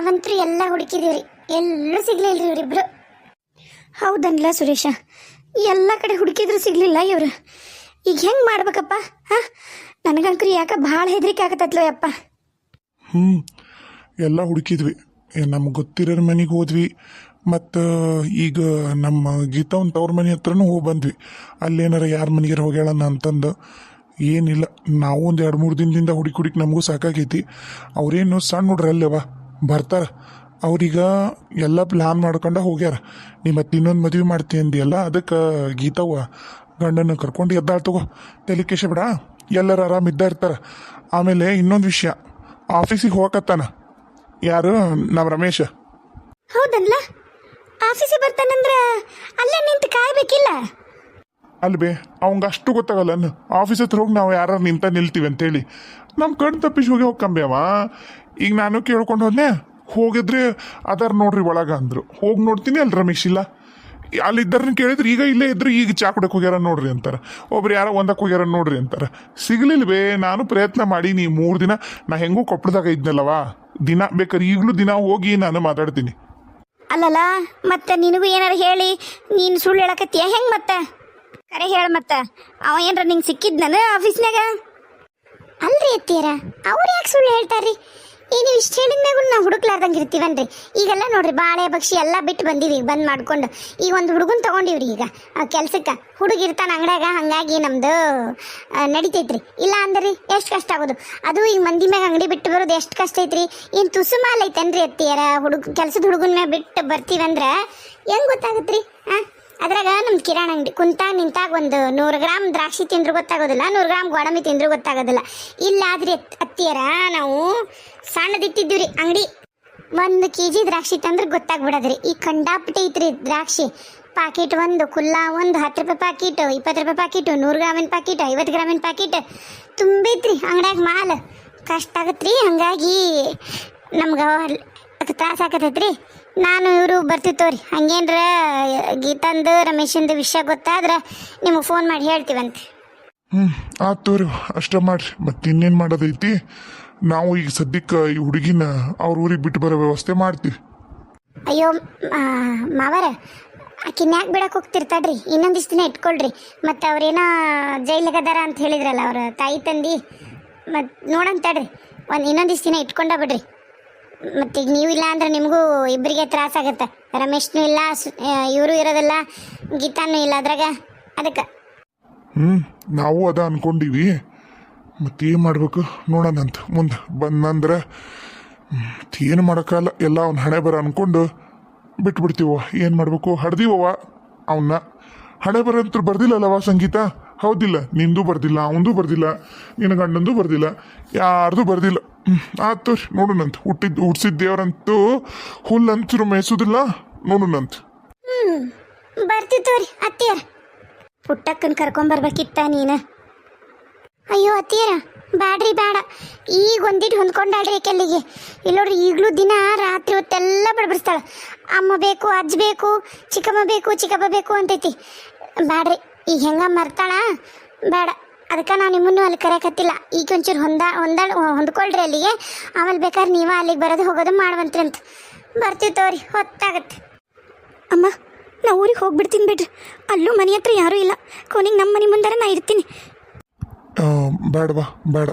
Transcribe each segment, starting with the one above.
ನಾವಂತೂ ಎಲ್ಲ ಹುಡುಕಿದೀವ್ರಿ. ಎಲ್ಲೂ ರೀ ಇವರಿಬ್ರು. ಹೌದನ್ಲ ಸುರೇಶ. ಎಲ್ಲ ಕಡೆ ಹುಡುಕಿದ್ರು ಸಿಗ್ಲಿಲ್ಲ ಇವ್ರು. ಈಗ ಹೆಂಗೆ ಮಾಡ್ಬೇಕಪ್ಪ ಹಾಂ? ನನಗಂಕ್ರಿ ಯಾಕೆ ಭಾಳ ಹೆದರಿಕೆ ಆಗತ್ತತ್ಲೋ ಯಪ್ಪ. ಹ್ಞೂ ಎಲ್ಲ ಹುಡುಕಿದ್ವಿ. ನಮ್ಗೆ ಗೊತ್ತಿರೋ ಮನೆಗೆ ಹೋದ್ವಿ. ಮತ್ತು ಈಗ ನಮ್ಮ ಗೀತವನ್ ತವ್ರ ಮನೆ ಹತ್ರನೂ ಹೋಗಿ ಬಂದ್ವಿ. ಅಲ್ಲೇನಾರ ಯಾರ ಮನೆಗಾರ ಹೋಗ್ಯಾಳನ್ನ ಅಂತಂದು ಏನಿಲ್ಲ. ನಾವು ಒಂದು ಎರಡು ಮೂರು ದಿನದಿಂದ ಹುಡುಕಿ ಹುಡುಕಿ ನಮಗೂ ಸಾಕಾಗೈತಿ. ಅವ್ರೇನು ಸಣ್ಣ ಹುಡ್ರಲ್ಲೇವಾ? ಅಲ್ಲವ ಬರ್ತಾರ. ಅವ್ರೀಗ ಎಲ್ಲ ಪ್ಲ್ಯಾನ್ ಮಾಡ್ಕೊಂಡು ಹೋಗ್ಯಾರ. ನೀ ಮತ್ತೆ ಇನ್ನೊಂದು ಮದುವೆ ಮಾಡ್ತೀನಿ ಅಂದಿಯಲ್ಲ ಅದಕ್ಕೆ ಗೀತವ್ವ ಗಂಡನ ಕರ್ಕೊಂಡು ಎದ್ದಾಳ್ ತಗೋ. ತಲೆ ಕೇಶ ಬಿಡ ಎಲ್ಲರೂ ಆರಾಮ ಇದ್ದ ಇರ್ತಾರ. ಆಮೇಲೆ ಇನ್ನೊಂದು ವಿಷಯ ಆಫೀಸಿಗೆ ಹೋಗಕತ್ತಾನ. ಯಾರು? ನಮ್ಮ ರಮೇಶ. ಹೌದಲ್ಲ? ಆಫೀಸಿಗೆ ಬರ್ತಾನಂದ್ರೆ ಅಲ್ಲೇ ನಿಂತು ಕಾಯ್ಬೇಕಿಲ್ಲ? ಅಲ್ಲಿ ಬೇ ಅವಂಗ ಅಷ್ಟು ಗೊತ್ತಾಗಲ್ಲ. ಆಫೀಸ್ ಹತ್ರ ಹೋಗಿ ನಾವು ಯಾರು ನಿಂತ ನಿಲ್ತೀವಿ ಅಂತೇಳಿ. ನಮ್ಮ ಕಣ್ ತಪ್ಪಿಸಿ ಹೋಗಿ ಹೋಗ್ಕಂಬೆ ಅವ. ಈಗ ನಾನು ಕೇಳ್ಕೊಂಡು ಹೋದ್ನೆ, ಹೋಗಿದ್ರೆ ಅದಾರ ನೋಡ್ರಿ ಒಳಗ ಅಂದ್ರು. ಹೋಗಿ ನೋಡ್ತೀನಿ ಅಲ್ಲಿ ರಮೇಶ್ ಇಲ್ಲ. ಅಲ್ಲಿದ್ದಾರನ್ನ ಕೇಳಿದ್ರೆ, ಈಗ ಇಲ್ಲೇ ಇದ್ರು, ಈಗ ಚಾ ಕುಡಕ್ಕೆ ಹೋಗ್ಯಾರ ನೋಡ್ರಿ ಅಂತಾರೆ. ಒಬ್ರು ಯಾರೋ ಒಂದಕ್ಕೆ ಹೋಗ್ಯಾರ ನೋಡ್ರಿ ಅಂತಾರೆ. ಸಿಗ್ಲಿಲ್ವೇ, ನಾನು ಪ್ರಯತ್ನ ಮಾಡಿ ನೀ ಮೂರು ದಿನ, ನಾ ಹೆಂಗೂ ಕೊಪ್ಪಳದಾಗ ಇದ್ನಲ್ಲವಾ. ದಿನ ಬೇಕಾದ್ರೆ ಈಗಲೂ ದಿನ ಹೋಗಿ ನಾನು ಮಾತಾಡ್ತೀನಿ. ಅಲ್ಲಲ್ಲ, ಮತ್ತೆ ನಿನಗೂ ಏನಾರು ಹೇಳಿ, ನೀನು ಸುಳ್ಳು ಹೇಳಕತ್ತೀಯ? ಹೆಂಗೆ ಮತ್ತೆ? ಕರೆ ಹೇಳ ಮತ್ತೆ. ಅವ ಏನಾರ ನಿಂಗೆ ಸಿಕ್ಕಿದ್ನ ಆಫೀಸ್ನಾಗ ಅಲ್ರಿ ಅತ್ತೀರ ಅವ್ರು ಯಾಕೆ ಸುಳ್ಳು ಹೇಳ್ತಾರ್ರಿ? ಈ ನೀವು ಇಷ್ಟು ಹೇಳಿದ್ಮ್ಯಾಗೂ ನಾವು ಹುಡುಕ್ಲಾರ್ದಂಗೆ ಇರ್ತೀವನ್ರಿ? ಈಗೆಲ್ಲ ನೋಡ್ರಿ ಬಾಳೆ ಪಕ್ಷಿ ಎಲ್ಲ ಬಿಟ್ಟು ಬಂದೀವಿ ಈಗ ಬಂದ್ ಮಾಡ್ಕೊಂಡು. ಈಗ ಒಂದು ಹುಡುಗನ್ ತಗೊಂಡಿವ್ರಿ ಈಗ. ಕೆಲ್ಸಕ್ಕೆ. ಹುಡುಗಿರ್ತಾನ ಅಂಗಡ್ಯಾಗ ಹಂಗಾಗಿ ನಮ್ದು ಆ, ನಡಿತೈತ್ರಿ. ಇಲ್ಲ ಅಂದ್ರಿ ಎಷ್ಟು ಕಷ್ಟ ಆಗೋದು. ಅದು ಈಗ ಮಂದಿ ಮ್ಯಾಗ ಅಂಗಡಿ ಬಿಟ್ಟು ಬರೋದು ಎಷ್ಟು ಕಷ್ಟ ಐತ್ರಿ. ಏನು ತುಸು ಮಾಲ್ ಐತನ್ರಿ ಅತ್ತಿಯರ? ಹುಡುಗ ಕೆಲ್ಸದ ಹುಡುಗನ ಮ್ಯಾಗ ಬಿಟ್ಟು ಬರ್ತೀವಂದ್ರೆ ಹೆಂಗ್ ರೀ ಹಾಂ ಅದ್ರಾಗ ನಮ್ಮ ಕಿರಾಣ ಅಂಗಡಿ ಕುಂತಾಗ ನಿಂತಾಗ ಒಂದು ನೂರು ಗ್ರಾಮ್ ದ್ರಾಕ್ಷಿ ತಿಂದ್ರು ಗೊತ್ತಾಗೋದಿಲ್ಲ, ನೂರು ಗ್ರಾಮ್ ಗೋಡಂಬಿ ತಿಂದ್ರು ಗೊತ್ತಾಗೋದಿಲ್ಲ. ಇಲ್ಲಾದ್ರೆ ಅತ್ತಿಯರ, ನಾವು ಸಣ್ಣದಿಟ್ಟಿದ್ದೀವ್ರಿ ಅಂಗಡಿ. ಒಂದು ಕೆ ಜಿ ದ್ರಾಕ್ಷಿ ತಂದ್ರೆ ಗೊತ್ತಾಗ್ಬಿಡದ್ರಿ. ಈ ಕಂಡಾಪಟ್ಟೆ ಐತ್ರಿ ದ್ರಾಕ್ಷಿ. ಪಾಕಿಟ್ ಒಂದು, ಕುಲ್ಲ ಒಂದು, ಹತ್ತು ರೂಪಾಯಿ ಪಾಕಿಟ್, ಇಪ್ಪತ್ತು ರೂಪಾಯಿ ಪಾಕಿಟ್, ನೂರು ಗ್ರಾಮಿನ ಪಾಕಿಟ್, ಐವತ್ತು ಗ್ರಾಮಿನ ಪಾಕಿಟ್. ತುಂಬೈತ್ರಿ ಅಂಗಡ್ಯಾಗ ಮಾಲ್. ಕಷ್ಟ ಆಗತ್ರಿ ಹಂಗಾಗಿ ನಮ್ಗೆ ತ್ರಾಸ ಆಕತೈತ್ರಿ ನಾನು ಇವರು ಬರ್ತಿತ್ತವ್ರಿ ಹಂಗೇನ್ರ ಗೀತಂದು ರಮೇಶಂದು ವಿಷಯ ಗೊತ್ತಾದ್ರೆ ನಿಮಗೆ ಫೋನ್ ಮಾಡಿ ಹೇಳ್ತೀವಂತೆ. ಹ್ಞೂ ಆತ್ ತೋರಿ ಅಷ್ಟ ಮಾಡ್ರಿ. ಮತ್ತೆ ಇನ್ನೇನು ಮಾಡೋದೈತಿ? ನಾವು ಈಗ ಸದ್ಯಕ್ಕೆ ಈ ಹುಡುಗಿನ ಅವ್ರ ಊರಿಗೆ ಬಿಟ್ಟು ಬರೋ ವ್ಯವಸ್ಥೆ ಮಾಡ್ತೀವಿ. ಅಯ್ಯೋ ಆ, ಮಾವರ ಆಕಿನ ಯಾಕೆ ಬಿಡಕ್ಕೆ ಹೋಗ್ತಿರ್ತಾಡ್ರಿ ಇನ್ನೊಂದಿಷ್ಟು ದಿನ ಇಟ್ಕೊಳ್ರಿ. ಮತ್ತು ಅವ್ರೇನೋ ಜೈಲಿಗದಾರ ಅಂತ ಹೇಳಿದ್ರಲ್ಲ ಅವ್ರ ತಾಯಿ ತಂದಿ. ಮತ್ತು ನೋಡಂತಾಡ್ರಿ ಒಂದು ಇನ್ನೊಂದಿಷ್ಟು ದಿನ ಇಟ್ಕೊಂಡ ಬಿಡ್ರಿ. ಮತ್ತು ನೀವು ಇಲ್ಲ ಅಂದ್ರೆ ನಿಮಗೂ ಇಬ್ಬರಿಗೆ ತ್ರಾಸಾಗತ್ತೆ ರಮೇಶ್ನೂ ಇಲ್ಲ ಇವರು ಇರೋದಿಲ್ಲ, ಗೀತಾನೂ ಇಲ್ಲ ಅದ್ರಾಗ. ಅದಕ್ಕೆ. ಹ್ಞೂ ನಾವು ಅದ ಅನ್ಕೊಂಡಿವಿ. ಮತ್ತೆ ಏನು ಮಾಡ್ಬೇಕು ನೋಡೋಣಂತ ಮುಂದೆ ಬಂದಂದ್ರೆ ಏನು ಮಾಡೋಕ್ಕಲ್ಲ, ಎಲ್ಲ ಅವ್ನ ಹಣೆ ಬರ ಅನ್ಕೊಂಡು ಬಿಟ್ಬಿಡ್ತೀವ ಏನು ಮಾಡಬೇಕು? ಹಡ್ದೀವವ ಅವನ್ನ ಹಣೆ ಬರ ಅಂತೂ ಬರ್ದಿಲ್ಲಲ್ಲವ ಸಂಗೀತ? ಹೌದಿಲ್ಲ, ನಿಂದು ಬರ್ದಿಲ್ಲ, ಅವಂದು ಬರ್ದಿಲ್ಲ, ನಿನ್ನ ಗಂಡಂದು ಬರ್ದಿಲ್ಲ, ಯಾರ್ದು ಬರ್ದಿಲ್ಲ. ಆತು ನೋಡೋಣಂತ ಹುಟ್ಟಿದ್, ಹುಟ್ಸಿದ ದೇವ್ರಂತೂ ಹುಲ್ಲಂತೂ ಮೇಯಿಸೋದಿಲ್ಲ ನೋಡೋಣಂತ ಬರ್ತಿತ್ತವ್ರಿ ಅತ್ತಿಯರ. ಪುಟ್ಟಕ್ಕನ್ ಕರ್ಕೊಂಬರ್ಬೇಕಿತ್ತ ನೀನು. ಅಯ್ಯೋ, ಅತ್ತಿಯರ, ಬ್ಯಾಡ್ರಿ ಬೇಡ ಈಗ ಒಂದಿಟ್ಟು ಹೊಂದ್ಕೊಂಡಾಳ್ರಿ ಕೆಲ್ಲಿಗೆ ಇಲ್ಲೋಡ್ರಿ ಈಗಲೂ ದಿನ, ರಾತ್ರಿ ಹೊತ್ತೆಲ್ಲ ಬಡಬಡಿಸ್ತಾಳ. ಅಮ್ಮ ಬೇಕು, ಅಜ್ಜ ಬೇಕು, ಚಿಕ್ಕಮ್ಮ ಬೇಕು, ಚಿಕ್ಕಪ್ಪ ಬೇಕು ಅಂತೈತಿ. ಬ್ಯಾಡ್ರಿ. ಈಗ ಹೆಂಗ ಮರ್ತಾಳ? ಬೇಡ. ಅದಕ್ಕೆ ನಾನು ನಿಮ್ಮನ್ನು ಅಲ್ಲಿ ಕರೆಯಕತ್ತಿಲ್ಲ. ಈಗ ಒಂಚೂರು ಹೊಂದ ಹೊಂದಾಳ ಹೊಂದ್ಕೊಳ್ರಿ ಅಲ್ಲಿಗೆ. ಆಮೇಲೆ ಬೇಕಾದ್ರೆ ನೀವೇ ಅಲ್ಲಿಗೆ ಬರೋದು ಹೋಗೋದು ಮಾಡುವಂತ್ರಿ ಅಂತ. ಬರ್ತೀವಿ ತೋರಿ ಹೊತ್ತಾಗತ್ತೆ. ಅಮ್ಮ ನಾ ಊರಿಗೆ ಹೋಗ್ಬಿಡ್ತೀನಿ ಬಿಡ್ರಿ. ಅಲ್ಲೂ ಮನೆ ಹತ್ರ ಯಾರೂ ಇಲ್ಲ. ಕೊನೆಗೆ ನಮ್ಮ ಮನೆ ಮುಂದೆ ನಾ ಇರ್ತೀನಿ. ಆ, ಬೇಡವಾ ಬೇಡ.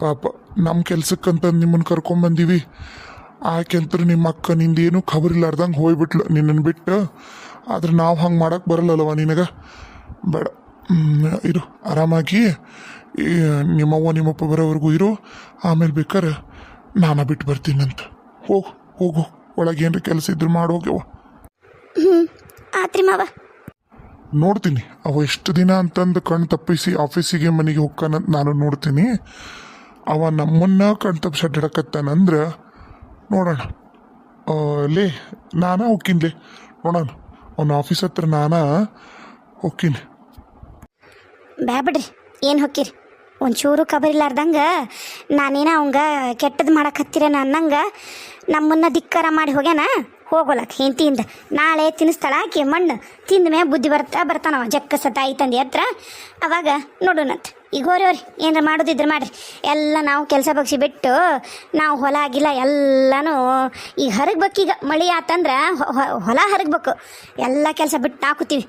ಪಾಪ ನಮ್ಮ ಕೆಲ್ಸಕ್ಕಂತ ನಿಮ್ಮನ್ನು ಕರ್ಕೊಂಬಂದೀವಿ ಆಕೆಂತ್ರ ನಿಮ್ಮ ಅಕ್ಕ ನಿಂದೇನು ಖಬರ್ ಇಲ್ಲಾರ್ದಂಗೆ ಹೋಗ್ಬಿಟ್ಲು ನಿನ್ನನ್ನು ಬಿಟ್ಟು. ಆದ್ರೆ ನಾವು ಹಂಗೆ ಮಾಡೋಕ್ಕೆ ಬರಲ್ಲಲ್ವ ನಿನಗೆ? ಬೇಡ. ಇರು ಆರಾಮಾಗಿ. ಈ ನಿಮ್ಮವ್ವ ನಿಮ್ಮಪ್ಪ ಬರೋವರೆಗೂ ಇರು. ಆಮೇಲೆ ಬೇಕಾರೆ ನಾನು ಬಿಟ್ಟು ಬರ್ತೀನಂತ. ಹೋಗು ಹೋಗು. ಒಳಗೆ ಏನ್ರ ಕೆಲಸ ಇದ್ರು ಮಾಡೋಗ್ಯವ ಹ್ಞೂ ಆತ್ರಿ ಮಾವ. ನೋಡ್ತೀನಿ. ಅವ ಎಷ್ಟು ದಿನ ಅಂತಂದು ಕಣ್ ತಪ್ಪಿಸಿ ಆಫೀಸಿಗೆ ಮನೆಗೆ ಹೋಗ್ಕನಂತ ನಾನು ನೋಡ್ತೀನಿ. ಅವ ನಮ್ಮನ್ನ ಕಣ್ ತಪ್ಪಿಸಿ ಅಡ್ಡಾಡಕತ್ತಾನಂದ್ರೆ ನೋಡೋಣ. ಲೇ ನಾನಾ ಹೋಗ್ಕಿನ್ಲೇ ನೋಡೋಣ. ಅವನ ಆಫೀಸ್ ಹತ್ರ ನಾನಾ ಹೋಗ್ತೀನಿ ಬ್ಯಾಬಿಡ್ರಿ ಏನು ಹೊಕ್ಕಿರಿ? ಒಂಚೂರು ಇಲ್ಲಾರ್ದಂಗ ನಾನೇನ ಅವಂಗ ಕೆಟ್ಟದ್ದು ಮಾಡಕ್ಕೆ ಅನ್ನಂಗೆ ನಮ್ಮನ್ನ ಧಿಕ್ಕಾರ ಮಾಡಿ ಹೋಗ್ಯಾನ? ಹೋಗೋಲಕ್ ಹೆಂಡತಿಯಿಂದ. ನಾಳೆ ತಿನ್ನಿಸ್ತಾಳ ಆಕೆ ಮಣ್ಣು ತಿಂದ ಮೇಲೆ ಬುದ್ಧಿ ಬರ್ತಾ ಬರ್ತಾನವ. ಜಕ್ಕ ಸತಾಯಿ ತಾಯಿ ತಂದೆ ಹತ್ರ. ಅವಾಗ ನೋಡೋಣಂತ. ಈಗ ಹೋರಿ ಹೋರಿ, ಏನಾರ ಮಾಡೋದಿದ್ರೆ ಮಾಡ್ರಿ. ಎಲ್ಲ ನಾವು ಕೆಲಸ ಬಗ್ಸಿ ಬಿಟ್ಟು ನಾವು ಹೊಲ ಆಗಿಲ್ಲ ಎಲ್ಲನೂ ಈಗ ಹರಗ್ಬೇಕೀಗ ಮಳೆ ಆತಂದ್ರೆ ಹೊಲ ಹರಗ್ಬೇಕು. ಎಲ್ಲ ಕೆಲಸ ಬಿಟ್ಟು ಹಾಕುತ್ತೀವಿ.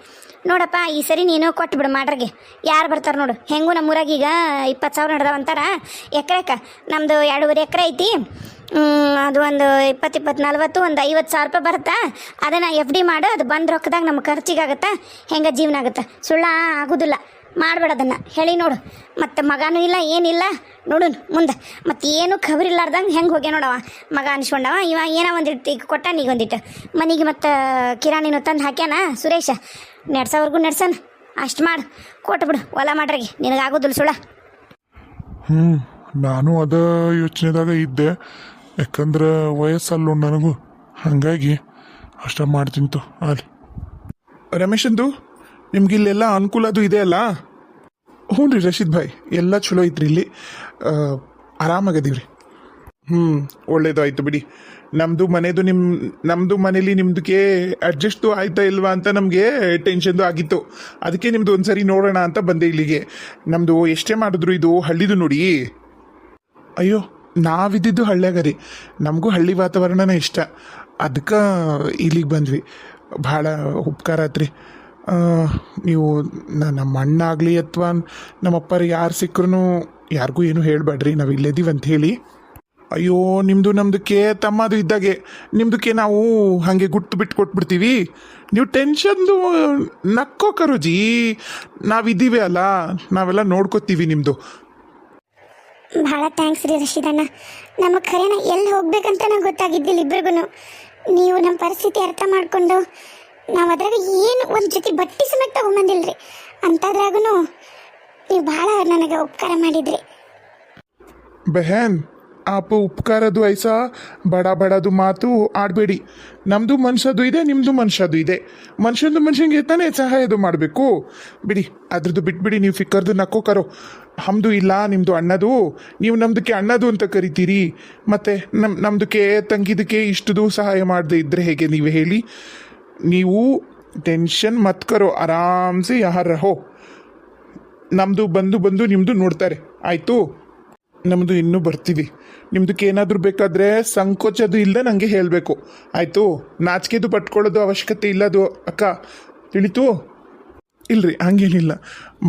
ನೋಡಪ್ಪ, ಈ ಸರಿ ನೀನು ಕೊಟ್ಟು ಬಿಡು ಮಾಡ್ರಿಗೆ ಯಾರು ಬರ್ತಾರೆ ನೋಡು. ಹೆಂಗೂ ನಮ್ಮೂರಾಗ ಈಗ ಇಪ್ಪತ್ತು ಸಾವಿರ ನಡ್ದಾವಂತಾರ ಎಕರೆಕ ನಮ್ಮದು ಎರಡೂವರೆ ಎಕರೆ ಐತಿ. ಅದು ಒಂದು ಇಪ್ಪತ್ತು ಇಪ್ಪತ್ತು ನಲ್ವತ್ತು ಒಂದು ಐವತ್ತು ಸಾವಿರ ರೂಪಾಯಿ ಬರುತ್ತಾ? ಅದನ್ನು ಎಫ್ ಡಿ ಮಾಡು, ಅದು ಬಂದ ರೊಕ್ಕದಾಗ ನಮ್ಮ ಖರ್ಚಿಗಾಗತ್ತಾ? ಹೆಂಗೆ ಜೀವನ ಆಗುತ್ತೆ? ಸುಳ್ಳ ಆಗೋದಿಲ್ಲ. ಮಾಡ್ಬೇಡ ಅದನ್ನು. ಹೇಳಿ ನೋಡು. ಮತ್ತು ಮಗನೂ ಇಲ್ಲ ಏನಿಲ್ಲ ನೋಡು ಮುಂದೆ. ಮತ್ತು ಏನು ಖಬರಿಲ್ಲಾರ್ದಂಗೆ ಹೆಂಗೆ ಹೋಗ್ಯ ನೋಡವ ಮಗ ಅನ್ಸ್ಕೊಂಡವ, ಇವ ಏನೋ ಒಂದಿಟ್ಟು ಈಗ ಕೊಟ್ಟಾನ ಈಗ ಒಂದಿಟ್ಟು ಮನೆಗೆ ಮತ್ತು ಕಿರಾಣಿನೂ ತಂದು ಹಾಕ್ಯಾನ, ಸುರೇಶ? ನೆಡ್ಸೋವರೆಗೂ ನೆಡ್ಸನ. ಅಷ್ಟು ಮಾಡು. ಕೊಟ್ಬಿಡು ಹೊಲ ಮಾಡ್ರಿಗೆ. ನಿನಗಾಗೋದಿಲ್ಲ ಸುಳ್ಳ. ಹ್ಞೂ ನಾನು ಅದ ಯೋಚನೆದಾಗ ಇದ್ದೆ. ಯಾಕಂದ್ರೆ ವಯಸ್ಸಲ್ಲೋ ನನಗೂ. ಹಾಗಾಗಿ ಅಷ್ಟ ಮಾಡ್ತಿಂತು ಅಲ್ಲಿ ರಮೇಶಂದು ನಿಮ್ಗೆ ಇಲ್ಲೆಲ್ಲ ಅನುಕೂಲ ಅದು ಇದೆ ಅಲ್ಲ? ಹ್ಞೂ ರೀ ರಶೀದ್ ಭಾಯ್ ಎಲ್ಲ ಚಲೋ ಐತ್ರಿ ಇಲ್ಲಿ. ಆರಾಮಾಗದೀವ್ರಿ. ಹ್ಞೂ ಒಳ್ಳೇದು ಆಯ್ತು ಬಿಡಿ. ನಮ್ಮದು ಮನೆದು ನಿಮ್ಮ ನಮ್ಮದು ಮನೇಲಿ ನಿಮ್ದಕ್ಕೆ ಅಡ್ಜಸ್ಟು ಆಯ್ತಾ ಇಲ್ವಾ ಅಂತ ನಮಗೆ ಟೆನ್ಷನ್ದು ಆಗಿತ್ತು. ಅದಕ್ಕೆ ನಿಮ್ದು ಒಂದ್ಸರಿ ನೋಡೋಣ ಅಂತ ಬಂದೆ ಇಲ್ಲಿಗೆ. ನಮ್ಮದು ಎಷ್ಟೇ ಮಾಡಿದ್ರು ಇದು ಹಳ್ಳಿದು ನೋಡಿ. ಅಯ್ಯೋ ನಾವಿದ್ದಿದ್ದು ಹಳ್ಳ್ಯಾಗ ರೀ. ನಮಗೂ ಹಳ್ಳಿ ವಾತಾವರಣನೇ ಇಷ್ಟ. ಅದಕ್ಕೆ ಇಲ್ಲಿಗೆ ಬಂದ್ವಿ. ಭಾಳ ಉಪಕಾರ ಆತ್ರಿ ನೀವು ನಮ್ಮ ಅಣ್ಣಾಗಲಿ ಅಥವಾ ನಮ್ಮ ಅಪ್ಪರು ಯಾರು ಸಿಕ್ಕರೂ ಯಾರಿಗೂ ಏನು ಹೇಳಬೇಡ್ರಿ ನಾವು ಇಲ್ಲೇದೀವಿ ಅಂತ ಹೇಳಿ. ಅಯ್ಯೋ ನಿಮ್ಮದು ನಮ್ಮದಕ್ಕೆ ತಮ್ಮದು ಇದ್ದಾಗೆ. ನಿಮ್ಮದಕ್ಕೆ ನಾವು ಹಾಗೆ ಗುಟ್ಟು ಬಿಟ್ಟು ಕೊಟ್ಬಿಡ್ತೀವಿ. ನೀವು ಟೆನ್ಷನ್ದು ನಕ್ಕೋ ಕರೋಜಿ ನಾವಿದ್ದೀವಿ ಅಲ್ಲ. ನಾವೆಲ್ಲ ನೋಡ್ಕೋತೀವಿ ನಿಮ್ಮದು ಭಾಳ ಥ್ಯಾಂಕ್ಸ್ ರೀ ರಶೀದಣ್ಣ ನಮಗೆ ಖರೇನ ಎಲ್ಲಿ ಹೋಗ್ಬೇಕಂತ ನಂಗೆ ಗೊತ್ತಾಗಿದ್ದಿಲ್ಲ ಇಬ್ರಿಗೂ ನೀವು ನಮ್ಮ ಪರಿಸ್ಥಿತಿ ಅರ್ಥ ಮಾಡಿಕೊಂಡು ನಾವು ಅದ್ರಾಗ ಏನು ಒಂದು ಜೊತೆ ಬಟ್ಟೆ ಸಮೇತ ತಗೊಂಬಂದಿಲ್ಲ ರೀ ಅಂಥದ್ರಾಗೂ ನೀವು ಭಾಳ ನನಗೆ ಉಪಕಾರ ಮಾಡಿದ್ರಿ. ಬೆಹನ್ ಆಪ ಉಪಕಾರದು ಐಸಾ? ಬಡ ಬಡದು ಮಾತು ಆಡಬೇಡಿ. ನಮ್ಮದು ಮನುಷ್ಯದು ಇದೆ ನಿಮ್ಮದು ಮನುಷ್ಯದು ಇದೆ. ಮನುಷ್ಯಂದು ಮನುಷ್ಯಂಗೆ ತಾನೇ ಸಹಾಯದು ಮಾಡಬೇಕು. ಬಿಡಿ, ಅದ್ರದ್ದು ಬಿಟ್ಬಿಡಿ, ನೀವು ಫಿಕ್ಕರ್ದು ನಕ್ಕೋಕರೋ ಹಮ್ದು ಇಲ್ಲ ನಿಮ್ಮದು ಅಣ್ಣದು. ನೀವು ನಮ್ದಕ್ಕೆ ಅಣ್ಣದು ಅಂತ ಕರಿತೀರಿ. ಮತ್ತೆ ನಮ್ಮ ನಮ್ದಕ್ಕೆ, ತಂಗಿದಕ್ಕೆ ಇಷ್ಟದು ಸಹಾಯ ಮಾಡದೆ ಇದ್ರೆ ಹೇಗೆ ನೀವು ಹೇಳಿ? ನೀವು ಟೆನ್ಷನ್ ಮತ್ ಕರೋ, ಆರಾಮ್ಸೆ ಯಾರ ರಹೋ ನಮ್ಮದು ಬಂದು ಬಂದು ನಿಮ್ಮದು ನೋಡ್ತಾರೆ. ಆಯಿತು? ನಮ್ಮದು ಇನ್ನೂ ಬರ್ತೀವಿ. ನಿಮ್ದಕ್ಕೆ ಏನಾದರೂ ಬೇಕಾದರೆ ಸಂಕೋಚದು ಇಲ್ಲದೆ ನನಗೆ ಹೇಳಬೇಕು. ಆಯಿತು? ನಾಚಿಕೆದು ಪಟ್ಕೊಳ್ಳೋದು ಅವಶ್ಯಕತೆ ಇಲ್ಲದು ಅಕ್ಕ. ತಿಳಿತು? ಇಲ್ರಿ, ಹಂಗೇನಿಲ್ಲ.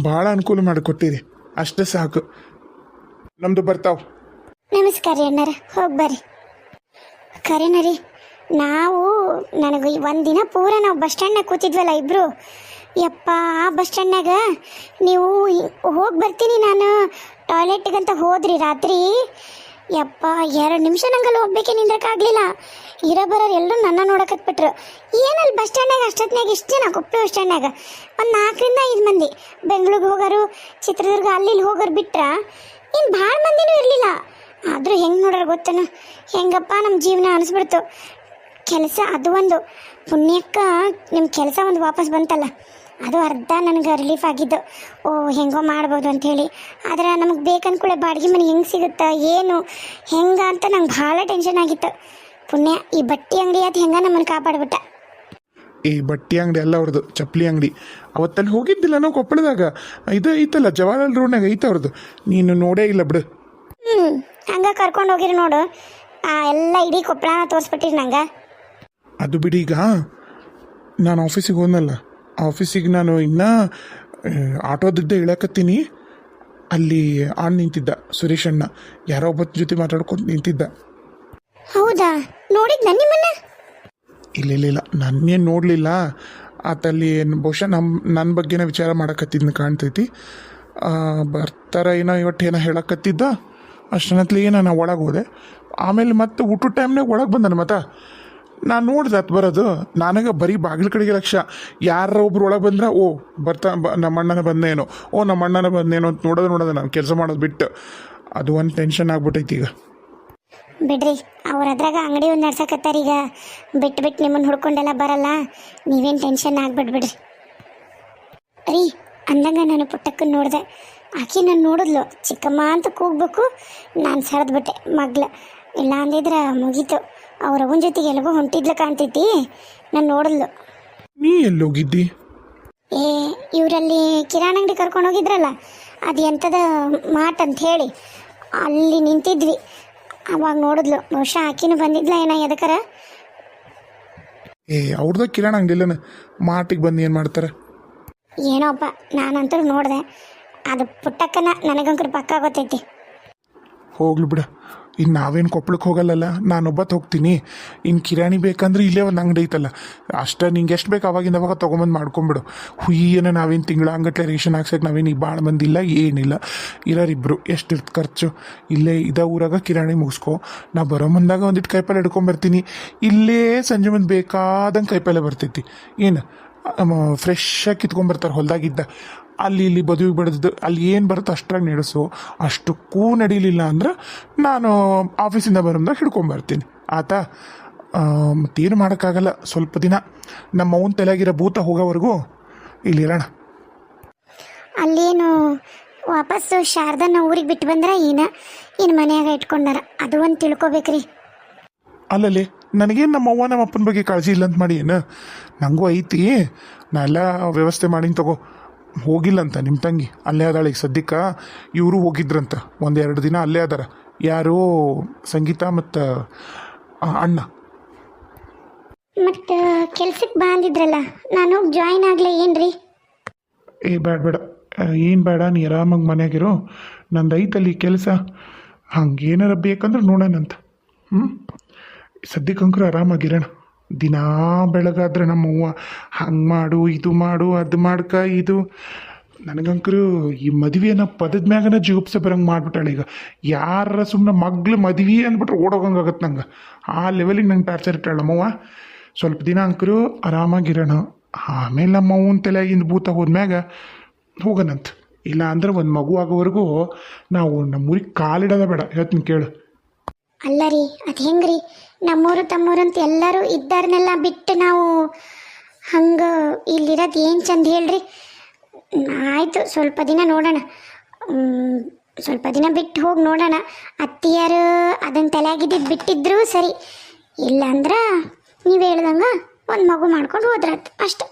ಭಾಳ ಅನುಕೂಲ ಮಾಡಿಕೊಟ್ಟಿರಿ. ಅಷ್ಟೇ ಸಾಕು. ನಮ್ಮದು ಬರ್ತಾವ. ನಮಸ್ಕಾರ ರೀ ಅಣ್ಣಾರ. ಹೋಗಿ ಬರ್ರಿ. ಖರೇನ ರೀ ನಾವು ನನಗೆ ಒಂದಿನ ಪೂರ ನಾವು ಬಸ್ ಸ್ಟ್ಯಾಂಡ್ನಾಗ ಕೂತಿದ್ವಲ್ಲ ಇಬ್ರು. ಯಪ್ಪ, ಆ ಬಸ್ ಸ್ಟ್ಯಾಂಡ್ನಾಗ ನೀವು ಹೋಗಿ ಬರ್ತೀನಿ ನಾನು. ಟಾಯ್ಲೆಟ್ಗಂತ ಹೋದ್ರಿ ರಾತ್ರಿ? ಯಪ್ಪ, ಎರಡು ನಿಮಿಷ ನಂಗಲ್ಲಿ ಹೋಗ್ಬೇಕೆ ನಿಂದ್ರಕ್ಕಾಗಲಿಲ್ಲ. ಇರೋ ಬರೋರು ಎಲ್ಲರೂ ನನ್ನ ನೋಡಕತ್ಬಿಟ್ರು ಏನಲ್ಲಿ ಬಸ್ ಸ್ಟ್ಯಾಂಡಾಗ ಅಷ್ಟೊತ್ತಿನಾಗ ಇಷ್ಟು ಜನ ಕೊಪ್ಪಳ ಬಸ್ ಸ್ಟ್ಯಾಂಡಾಗ ಒಂದು ನಾಲ್ಕರಿಂದ ಐದು ಮಂದಿ. ಬೆಂಗಳೂರಿಗೆ ಹೋಗೋರು, ಚಿತ್ರದುರ್ಗ ಅಲ್ಲಿ ಹೋಗೋರು ಬಿಟ್ರ ಇನ್ನು ಭಾಳ ಮಂದಿನೂ ಇರಲಿಲ್ಲ. ಆದರೂ ಹೆಂಗೆ ನೋಡೋರು ಗೊತ್ತೇನು? ಹೆಂಗಪ್ಪ ನಮ್ಮ ಜೀವನ ಅನಿಸ್ಬಿಡ್ತು. ಕೆಲಸ ಅದು ಒಂದು. ಪುಣ್ಯಕ್ಕ ನಿಮ್ಮ ಕೆಲಸ ಒಂದು ವಾಪಸ್ ಬಂತಲ್ಲ. ಅದು ಅರ್ಧ ನನಗೆ ರಿಲೀಫ್ ಆಗಿದ್ದು. ಓ ಹೆಂಗೋ ಮಾಡ್ಬೋದು ಅಂಥೇಳಿ. ಆದರೆ ನಮಗೆ ಬೇಕನ್ಕೂಳೆ ಬಾಡಿಗೆ ಮನೆ ಹೆಂಗೆ ಸಿಗುತ್ತಾ ಏನು ಹೆಂಗ ಅಂತ ನಂಗೆ ಭಾಳ ಟೆನ್ಷನ್ ಆಗಿತ್ತು. ಪುಣ್ಯ ಈ ಬಟ್ಟೆ ಅಂಗಡಿ ಅದು ಹೆಂಗ ನಮ್ಮನ್ನು ಕಾಪಾಡ್ಬಿಟ್ಟ. ಈ ಬಟ್ಟೆ ಅಂಗಡಿ ಎಲ್ಲ ಅವ್ರದ್ದು ಚಪ್ಪಲಿ ಅಂಗಡಿ. ಅವತ್ತಲ್ಲಿ ಹೋಗಿದ್ದಿಲ್ಲ ನಾವು ಕೊಪ್ಪಳದಾಗ. ಇದು ಐತಲ್ಲ ಜವಾಹರ್ಲಾಲ್ ರೋಡ್ನಾಗ ಐತೆ ಅವ್ರದ್ದು ನೀನು ನೋಡೇ ಇಲ್ಲ ಬಿಡು. ಹ್ಞೂ ಹಂಗೆ ಕರ್ಕೊಂಡು ಹೋಗಿರಿ ನೋಡು. ಆ, ಎಲ್ಲ ಇಡೀ ಕೊಪ್ಪಳನ ತೋರಿಸ್ಬಿಟ್ಟಿರಿ ನಂಗೆ. ಅದು ಬಿಡಿ ಈಗ. ನಾನು ಆಫೀಸಿಗೆ ಹೋದ್ನಲ್ಲ. ಆಫೀಸಿಗೆ ನಾನು ಇನ್ನೂ ಆಟೋದಿದ್ದೆ ಇಳಕತ್ತೀನಿ. ಅಲ್ಲಿ ಆಣ್ ನಿಂತಿದ್ದ ಸುರೇಶ್ ಅಣ್ಣ. ಯಾರೋ ಒಬ್ಬ ಜೊತೆ ಮಾತಾಡ್ಕೊಂಡು ನಿಂತಿದ್ದ. ಹೌದಾ? ನೋಡಿದ್ ನಿಮ್ಮನ್ನ? ಇಲ್ಲ ಇಲ್ಲ ಇಲ್ಲ. ನನ್ನೇನು ನೋಡಲಿಲ್ಲ. ಆತಲ್ಲಿ ಏನು ಬಹುಶಃ ನಮ್ಮ ನನ್ನ ಬಗ್ಗೆನೇ ವಿಚಾರ ಮಾಡಕತ್ತಿದ್ನ ಕಾಣ್ತೈತಿ. ಬರ್ತಾರ ಏನೋ ಇವತ್ತು ಏನೋ ಹೇಳಕತ್ತಿದ್ದ. ಅಷ್ಟನತ್ಲಿಗೆ ನಾನು ಒಳಗೆ ಹೋದೆ. ಆಮೇಲೆ ಮತ್ತೆ ಊಟದ ಟೈಮ್ನಾಗ ಒಳಗೆ ಬಂದನು ಮತ್ತ? ನಾನು ನೋಡ್ದೆ ಅತ್ ಬರೋದು. ನನಗೆ ಬರೀ ಬಾಗಿಲ ಕಡೆಗೆ ಲಕ್ಷ ಯಾರ ಒಬ್ರು ಒಳಗೆ ಬಂದ್ರೆ, ಓ, ಬರ್ತಾ, ಬ ನಮ್ಮ ಅಣ್ಣನ ಬಂದೇನೋ ಓ ನಮ್ಮ ಅಣ್ಣನ ಬಂದೇನೋ ಅಂತ ನೋಡೋದು ನೋಡೋದು ನಾನು ಕೆಲಸ ಮಾಡೋದು ಬಿಟ್ಟು. ಅದು ಒಂದು ಟೆನ್ಷನ್ ಆಗ್ಬಿಟ್ಟೈತಿ ಈಗ. ಬಿಡ್ರಿ, ಅವ್ರ ಅದ್ರಾಗ ಅಂಗಡಿ ಒಂದು ನಡ್ಸಕತ್ತಾರ ಈಗ. ಬಿಟ್ಟು ಬಿಟ್ಟು ನಿಮ್ಮನ್ನು ಹುಡ್ಕೊಂಡೆಲ್ಲ ಬರಲ್ಲ. ನೀವೇನು ಟೆನ್ಷನ್ ಆಗ್ಬಿಡ್ಬಿಡ್ರಿ ರೀ, ಅಂದಂಗ ನಾನು ಪುಟ್ಟಕ್ಕನ್ನು ನೋಡಿದೆ. ಆಕೆ ನಾನು ನೋಡಿದ್ಲು. ಚಿಕ್ಕಮ್ಮ ಅಂತ ಕೂಗ್ಬೇಕು, ನಾನು ಸರದ್ಬಿಟ್ಟೆ. ಮಗ್ಲ ಇಲ್ಲ ಅಂದಿದ್ರೆ ಮುಗೀತು. ಅವ್ರ ಅವನ ಜೊತೆಗೆ ಎಲ್ಗೋ ಹೊಂಟಿದ್ಲ ಕಾಣ್ತೈತಿ. ನಾನು ನೋಡಲ್ಲು ನೀ ಎಲ್ಲೋಗಿದ್ದಿ? ಏ ಇವರಲ್ಲಿ ಕಿರಾಣ ಅಂಗಡಿ ಕರ್ಕೊಂಡು ಹೋಗಿದ್ರಲ್ಲ ಅದು ಎಂಥದ ಮಾಟ್ ಅಂತ ಹೇಳಿ. ಅಲ್ಲಿ ನಿಂತಿದ್ವಿ. ಅವಾಗ ನೋಡಿದ್ಲು ಬಹುಶಃ ಆಕಿನೂ ಬಂದಿದ್ಲ ಏನ ಎದಕರ? ಏ ಅವ್ರದ್ದು ಕಿರಣ ಇಲ್ಲ ಮಾಟಿಗೆ ಬಂದು ಏನು ಮಾಡ್ತಾರೆ? ಏನೋಪ್ಪ ನಾನಂತೂ ನೋಡಿದೆ. ಅದು ಪುಟ್ಟಕ್ಕನ ನನಗಂಕರು ಪಕ್ಕ ಗೊತ್ತೈತಿ ಹೋಗ್ಲಿ ಬಿಡ. ಇನ್ನು ನಾವೇನು ಕೊಪ್ಪಳಕ್ಕೆ ಹೋಗಲ್ಲಲ್ಲ? ನಾನೊಬ್ಬತ್ತು ಹೋಗ್ತೀನಿ. ಇನ್ನು ಕಿರಾಣಿ ಬೇಕಂದ್ರೆ ಇಲ್ಲೇ ಒಂದು ಅಂಗಡಿ ಐತಲ್ಲ. ಅಷ್ಟ ನಿಂಗೆ ಎಷ್ಟು ಬೇಕು ಅವಾಗಿಂದ ಅವಾಗ ತೊಗೊಂಬಂದು ಮಾಡ್ಕೊಂಬಿಡು. ಹುಯ್ಯನ ನಾವೇನು ತಿಂಗಳ ಅಂಗಟ್ಲೆ ರೇಷನ್ ಹಾಕ್ಸಕ್ಕೆ ನಾವೇನು ಭಾಳ ಬಂದಿಲ್ಲ ಏನಿಲ್ಲ. ಇರೋರಿಬ್ರು ಎಷ್ಟಿರ್ತ ಖರ್ಚು. ಇಲ್ಲೇ ಇದೇ ಊರಾಗ ಕಿರಾಣಿ ಮುಗಿಸ್ಕೊ. ನಾ ಬರೋ ಮುಂದಾಗ ಒಂದಿಟ್ಟು ಕಾಯಿಪಲ್ಲೆ ಹಿಡ್ಕೊಂಬರ್ತೀನಿ ಇಲ್ಲೇ ಸಂಜೆ ಮುಂದೆ ಬೇಕಾದಂಗೆ ಕಾಯಿಪಲ್ಲೆ ಬರ್ತೈತಿ. ಏನು? ಫ್ರೆಶ್ ಆಗಿ ಕಿತ್ಕೊಂಬರ್ತಾರೆ ಹೊಲ್ದಾಗಿದ್ದ ಅಲ್ಲಿ ಇಲ್ಲಿ ಬದುವಿಗೆ ಬಡ್ದು ಅಲ್ಲಿ ಏನು ಬರುತ್ತೆ ಅಷ್ಟಾಗಿ ನಡೆಸು. ಅಷ್ಟಕ್ಕೂ ನಡೀಲಿಲ್ಲ ಅಂದ್ರೆ ನಾನು ಆಫೀಸಿಂದ ಬರೋದಾಗ ಹಿಡ್ಕೊಂಬರ್ತೀನಿ ಆತ ಮತ್ತೇನು ಮಾಡೋಕ್ಕಾಗಲ್ಲ. ಸ್ವಲ್ಪ ದಿನ ನಮ್ಮ ಅವನ ತಲೆಯಾಗಿರೋ ಭೂತ ಹೋಗೋವರೆಗೂ ಇಲ್ಲಿರೋಣ ಅಲ್ಲೇನು ವಾಪಸ್ಸು ಶಾರದನ್ನ ಊರಿಗೆ ಬಿಟ್ಟು ಬಂದ್ರ ಏನ ಇನ್ನು ಮನೆಯಾಗ ಇಟ್ಕೊಂಡಾರ. ಅದು ಒಂದು ತಿಳ್ಕೊಬೇಕ್ರಿ. ಅಲ್ಲಲ್ಲಿ ನನಗೇನು ನಮ್ಮ ಅವ್ವ ನಮ್ಮ ಅಪ್ಪನ ಬಗ್ಗೆ ಕಾಳಜಿ ಇಲ್ಲ ಅಂತ ಮಾಡಿ ಏನು? ನನಗೂ ಐತಿ. ನಾ ಎಲ್ಲ ವ್ಯವಸ್ಥೆ ಮಾಡೀನಿ ತಗೋ. ಹೋಗಿಲ್ಲಂತ ನಿಮ್ಮ ತಂಗಿ ಅಲ್ಲೇ ಅದಾಳೆ ಈಗ ಸದ್ಯಕ್ಕೆ. ಇವರು ಹೋಗಿದ್ರಂತ ಒಂದೆರಡು ದಿನ ಅಲ್ಲೇ ಅದಾರ. ಯಾರು ಸಂಗೀತ ಮತ್ತು ಅಣ್ಣ. ಮತ್ತು ಕೆಲ್ಸಕ್ಕೆ ಬಂದಿದ್ರಲ್ಲ ನಾನು ಜಾಯಿನ್ ಆಗಲಿ ಏನ್ರಿ? ಏ ಬೇಡ ಬೇಡ ಏನು ಬೇಡ ನೀ ಆರಾಮಾಗಿ ಮನೆಯಾಗಿರೋ. ನಂದು ಐತಲ್ಲಿ ಕೆಲಸ. ಹಂಗೇನಾರ ಬೇಕಂದ್ರೆ ನೋಡೋಣಂತ. ಹ್ಞೂ ಸದ್ಯಕ್ಕಂಕರು ಆರಾಮಾಗಿರೋಣ ದಿನಾ ಬೆಳಗಾದ್ರೆ ನಮ್ಮವ್ವ, ಹಂಗೆ ಮಾಡು, ಇದು ಮಾಡು, ಅದು ಮಾಡ್ಕ, ಇದು. ನನಗಂಕರು ಈ ಮದುವೆನ ಪದದ ಮ್ಯಾಗನ ಜೀವಪ್ಸ ಬರಂಗೆ ಮಾಡ್ಬಿಟ್ಟಾಳೆ ಈಗ. ಯಾರ ಸುಮ್ಮನೆ ಮಗ್ಳು ಮದ್ವಿ ಅಂದ್ಬಿಟ್ರೆ ಓಡೋಗಂಗಾಗತ್ತೆ ನಂಗೆ. ಆ ಲೆವೆಲಿಗೆ ನಂಗೆ ಟಾರ್ಚರ್ ಇಟ್ಟಾಳ ನಮ್ಮವ್ವ. ಸ್ವಲ್ಪ ದಿನ ಅಂಕರು ಆರಾಮಾಗಿರೋಣ. ಆಮೇಲೆ ನಮ್ಮ ಅವ್ವನ ತಲೆಯಾಗಿಂದ ಭೂತ ಹೋದ್ಮ್ಯಾಗ ಹೋಗೋಣಂತ ಇಲ್ಲ ಅಂದ್ರೆ ಒಂದು ಮಗು ಆಗೋವರೆಗೂ ನಾವು ನಮ್ಮೂರಿಗೆ ಕಾಲಿಡೋದ ಬೇಡ. ಹೇಳ್ತೀನಿ ಕೇಳು. ಅಲ್ಲ ರೀ, ಅದು ಹೆಂಗ್ರಿ? ನಮ್ಮೂರು ತಮ್ಮೂರು ಅಂತ ಎಲ್ಲರೂ ಇದ್ದಾರನ್ನೆಲ್ಲ ಬಿಟ್ಟು ನಾವು ಹಂಗೆ ಇಲ್ಲಿರೋದು ಏನು ಚಂದ ಹೇಳ್ರಿ? ಆಯಿತು, ಸ್ವಲ್ಪ ದಿನ ನೋಡೋಣ. ಸ್ವಲ್ಪ ದಿನ ಬಿಟ್ಟು ಹೋಗಿ ನೋಡೋಣ. ಅತ್ತಿಯರು ಅದನ್ನು ತಲೆಯಾಗಿದ್ದು ಬಿಟ್ಟಿದ್ರು ಸರಿ. ಇಲ್ಲ ಅಂದ್ರೆ ನೀವು ಹೇಳ್ದಂಗೆ ಒಂದು ಮಗು ಮಾಡ್ಕೊಂಡು ಹೋದ್ರಾತು ಅಷ್ಟೆ.